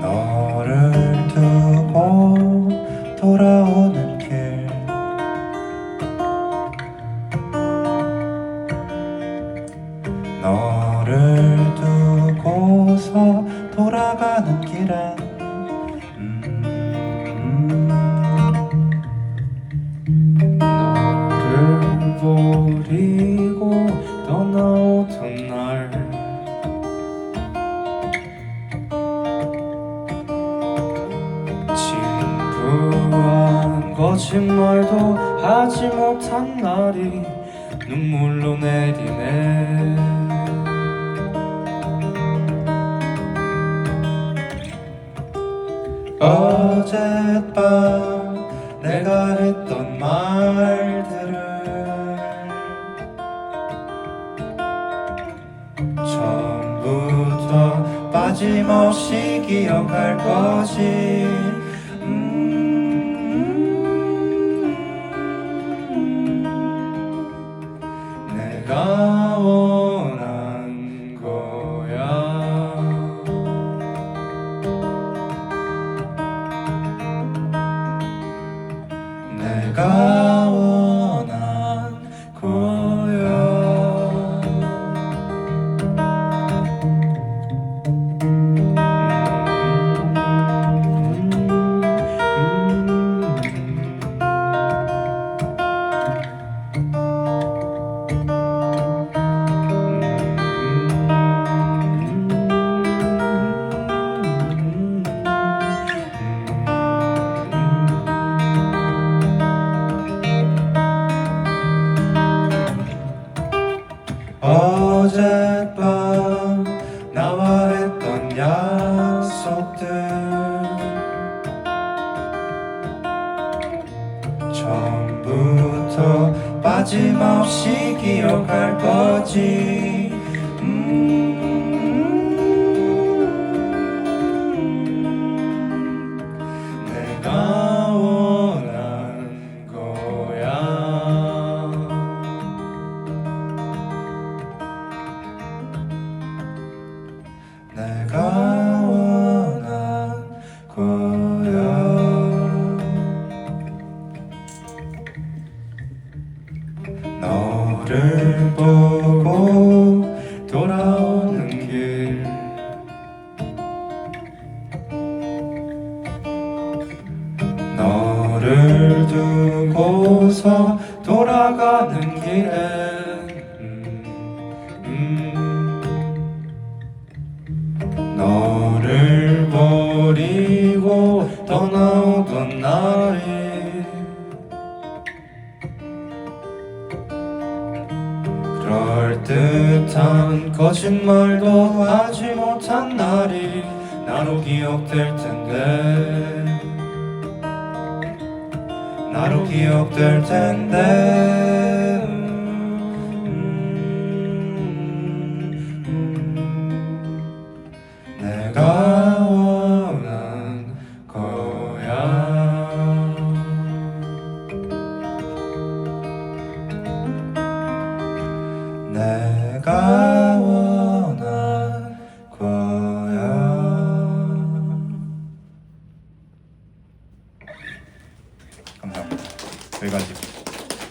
너를 두고 돌아오는 길. 너 떠나오던 날. 진부한 거짓말도 하지 못한 날이 눈물로 내리네. 어젯밤 내가 했던 말 처음부터 빠짐없이 기억할 거지. 음, 내가 원한 거야 약속들 처음부터 빠짐없이 기억할 거지. 음, 가 원한 거야. 너를 보고 돌아오는 길. 너를 두고서 돌아가는 길에 그럴듯한 거짓말도 하지 못한 날이 나로 기억될 텐데 나로 기억될 텐데 음, 음. 내가 Ребятки.